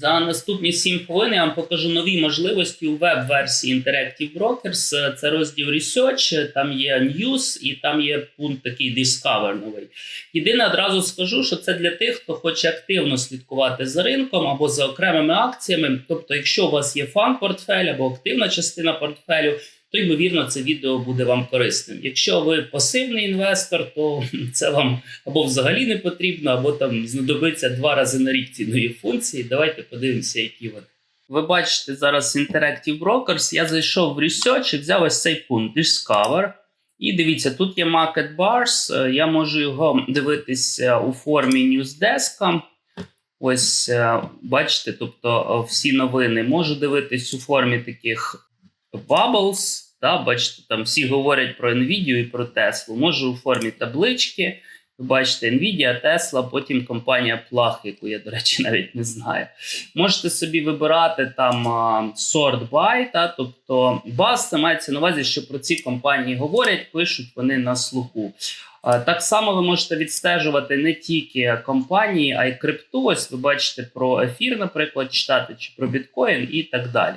За наступні 7 хвилин я вам покажу нові можливості у веб-версії Interactive Brokers. Це розділ Research, там є News і там є пункт такий Discover новий. Єдине одразу скажу, що це для тих, хто хоче активно слідкувати за ринком або за окремими акціями. Тобто, якщо у вас є фан-портфель або активна частина портфелю, то ймовірно це відео буде вам корисним. Якщо ви пасивний інвестор, то це вам або взагалі не потрібно, або там знадобиться два рази на рік ці нові функції. Давайте подивимося, які вони. Ви бачите зараз Interactive Brokers. Я зайшов в Research і взяв ось цей пункт Discover. І дивіться, тут є Market Bars. е, Я можу його дивитися у формі Newsdesk. Ось е, бачите, тобто е, всі новини можу дивитись у формі таких bubbles. Да, бачите, там всі говорять про Nvidia і про Tesla. Можу у формі таблички. Ви бачите, Nvidia, Tesla, потім компанія Plug, яку я, до речі, навіть не знаю. Можете собі вибирати там sort by, та, тобто баз, це мається на увазі, що про ці компанії говорять, пишуть вони на слуху. Так само ви можете відстежувати не тільки компанії, а й крипту. Ось ви бачите про ефір, наприклад, читати чи про біткоін і так далі.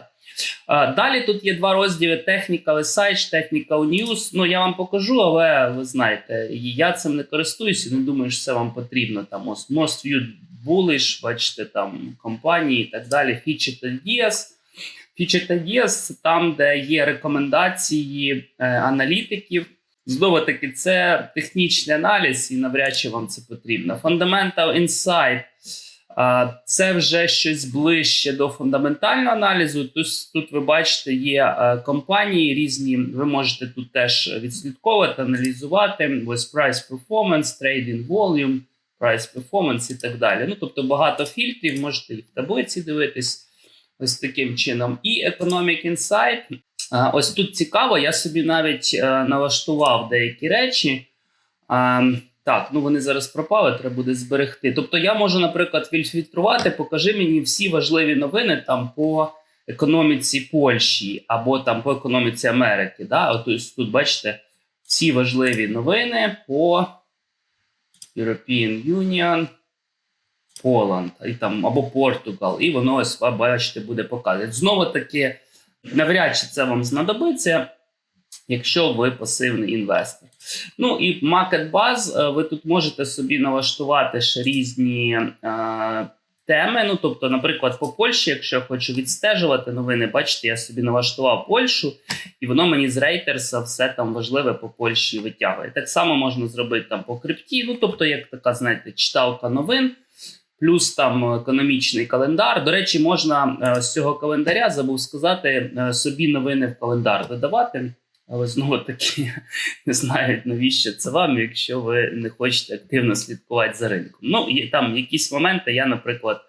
А, Далі тут є два розділи Technical Insights, Technical News. Ну я вам покажу, але ви знаєте, я цим не користуюся, не думаю, що це вам потрібно. Там Most Viewed Bullish, бачите, там компанії і так далі. Featured Ideas. Featured Ideas – це там, де є рекомендації е, аналітиків. Знову таки, це технічний аналіз, і навряд чи вам це потрібно. Fundamental Insight Це вже щось ближче до фундаментального аналізу. Тут, тут ви бачите, є е, компанії різні. Ви можете тут теж відслідковувати, аналізувати. Ось price performance, trading volume, price performance і так далі. Ну, тобто багато фільтрів, можете в таблиці дивитись ось таким чином. І Economic Insight. Ось тут цікаво, я собі навіть е, налаштував деякі речі. Так, ну вони зараз пропали, треба буде зберегти. Тобто я можу, наприклад, відфільтрувати, покажи мені всі важливі новини там по економіці Польщі або там по економіці Америки. Да? От ось тут бачите всі важливі новини по European Union, Poland і там або Португал, і воно ось бачите буде показувати. Знову таки, навряд чи це вам знадобиться якщо ви пасивний інвестор. Ну і Market Buzz, е, ви тут можете собі налаштувати ще різні е, теми. Ну, тобто, наприклад, по Польщі, якщо я хочу відстежувати новини, бачите, я собі налаштував Польщу, і воно мені з рейтерса все там важливе по Польщі витягує. Так само можна зробити там по крипті. Ну, тобто, як така, знаєте, читалка новин. Плюс там економічний календар. До речі, можна е, з цього календаря забув сказати е, собі новини в календар додавати. Але знову таки не знаю, навіщо це вам, якщо ви не хочете активно слідкувати за ринком. Ну і там якісь моменти, я, наприклад,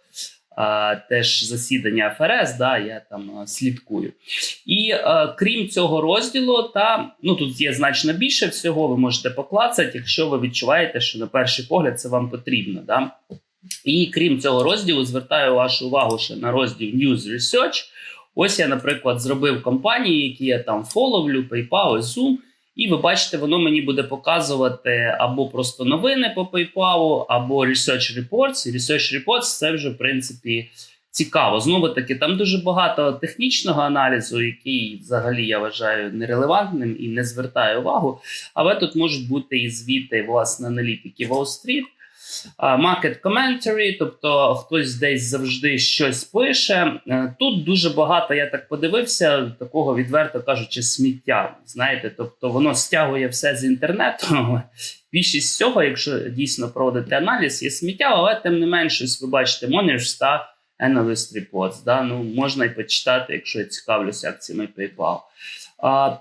а, теж засідання ФРС, да, я там а, слідкую. І а, крім цього розділу, та ну тут є значно більше всього, ви можете поклацати, якщо ви відчуваєте, що на перший погляд це вам потрібно. Да? І крім цього розділу, звертаю вашу увагу ще на розділ News Research. Ось я, наприклад, зробив компанії, які я там фоловлю, PayPal, Zoom, і ви бачите, воно мені буде показувати або просто новини по PayPal, або Research Reports. І Research Reports це вже, в принципі, цікаво. Знову таки, там дуже багато технічного аналізу, який взагалі я вважаю нерелевантним і не звертаю увагу. Але тут можуть бути і звіти власне аналітики Wall Street. Market commentary, тобто хтось десь завжди щось пише. Е, Тут дуже багато, я так подивився, такого відверто кажучи, сміття. Знаєте, тобто воно стягує все з інтернету. Більшість цього, якщо дійсно проводити аналіз, є сміття, але тим не менше, ви бачите, Moners та Analyst Reports. Да? Ну, можна і почитати, якщо я цікавлюся акціями PayPal.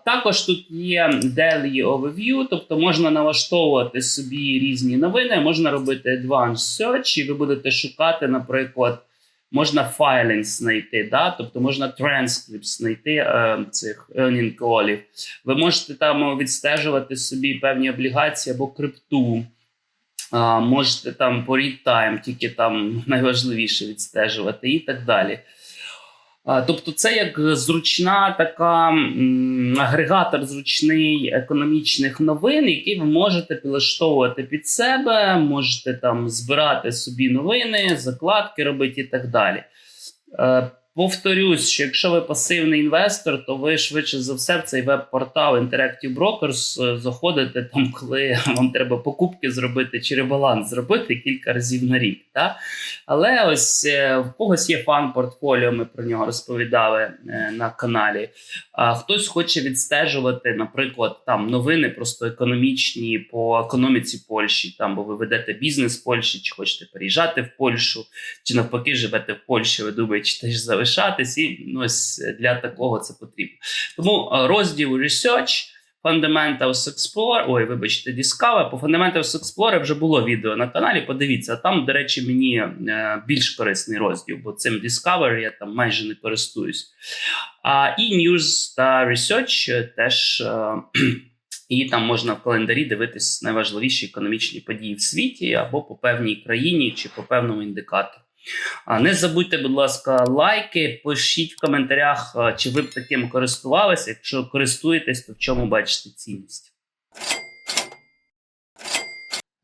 Також тут є Daily Overview, тобто можна налаштовувати собі різні новини, можна робити Advanced Search, і ви будете шукати, наприклад, можна filings знайти, да? тобто можна transcripts знайти е, цих earning callів. Ви можете там відстежувати собі певні облігації або крипту. А, можете там по read time, тільки там найважливіше відстежувати і так далі. Тобто, це як зручна така агрегатор зручний економічних новин, який ви можете підлаштовувати під себе, можете там збирати собі новини, закладки робити і так далі. Повторюсь, що якщо ви пасивний інвестор, то ви швидше за все в цей веб-портал Interactive Brokers е, заходите там, коли вам треба покупки зробити чи ребаланс зробити кілька разів на рік. Та? Але ось е, в когось є фан портфоліо, ми про нього розповідали е, на каналі. А хтось хоче відстежувати, наприклад, там новини просто економічні по економіці Польщі, там бо ви ведете бізнес в Польщі, чи хочете переїжджати в Польщу, чи навпаки живете в Польщі, ви думаєте, теж залишатись, і ну, ось для такого це потрібно. Тому е, розділ Research. Fundamentals Explorer, ой, вибачте, Discover. По Fundamentals Explorer вже було відео на каналі. Подивіться, там, до речі, мені е, більш корисний розділ, бо цим Discover я там майже не користуюсь. А і News та Research теж. е, І там можна в календарі дивитись найважливіші економічні події в світі або по певній країні чи по певному індикатору. А не забудьте, будь ласка, лайки, пишіть в коментарях, чи ви б таким користувалися. Якщо користуєтесь, то в чому бачите цінність.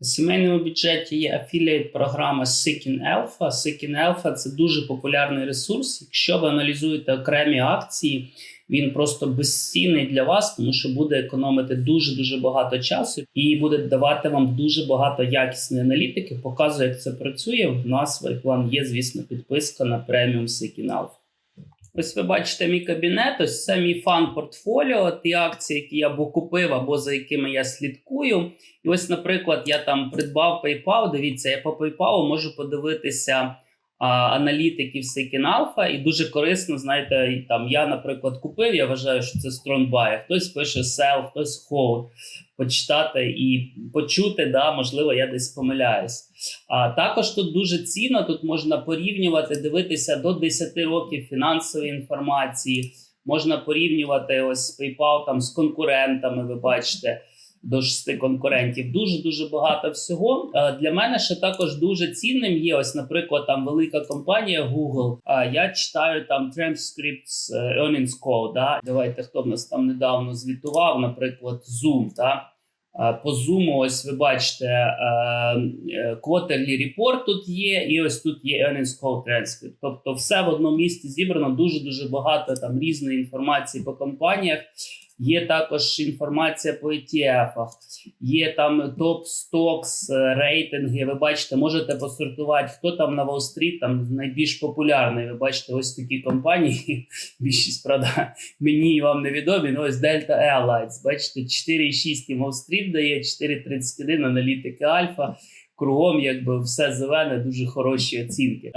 У сімейному бюджеті є афілієт програма Seeking Alpha. Seeking Alpha – це дуже популярний ресурс. Якщо ви аналізуєте окремі акції, він просто безцінний для вас, тому що буде економити дуже дуже багато часу і буде давати вам дуже багато якісної аналітики. Показує, як це працює. В нас в план є, звісно, підписка на преміум Alpha. Ось ви бачите мій кабінет. Ось це мій фан портфоліо, ті акції, які я або купив, або за якими я слідкую. І ось, наприклад, я там придбав PayPal. Дивіться, я по PayPal можу подивитися аналітиків Alpha, і дуже корисно, знаєте, там я, наприклад, купив. Я вважаю, що це buy. Хтось пише sell, хтось hold. Почитати і почути, да, можливо, я десь помиляюсь. А також тут дуже цінно, тут можна порівнювати, дивитися до 10 років фінансової інформації. Можна порівнювати ось PayPal там з конкурентами. Ви бачите, до шести конкурентів. Дуже дуже багато всього. Е, Для мене ще також дуже цінним є. Ось, наприклад, там велика компанія Google. А я читаю там transcripts е, earnings call, Да? Давайте хто в нас там недавно звітував, наприклад, Zoom. Да? По Zoom, ось ви бачите, е, е, quarterly report тут є, і ось тут є earnings call transcript. Тобто, все в одному місці зібрано дуже дуже багато там різної інформації по компаніях. Є також інформація по ETF-ах, є там топ стокс, е, рейтинги. Ви бачите, можете посортувати, хто там на Уолл-стріт, там найбільш популярний. Ви бачите, ось такі компанії. Більшість правда мені вам невідомі. Ну ось Delta Airlines. Бачите, 4,6 Wall Street дає, 4,31 аналітики Альфа. Кругом, якби все зелене, дуже хороші оцінки.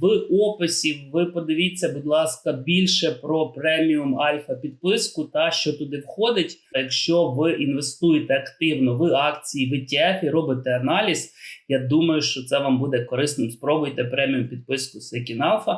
В описі ви подивіться, будь ласка, більше про преміум альфа підписку та що туди входить. Якщо ви інвестуєте активно в акції, в ETF і робите аналіз, я думаю, що це вам буде корисним. Спробуйте преміум підписку Seeking Alpha.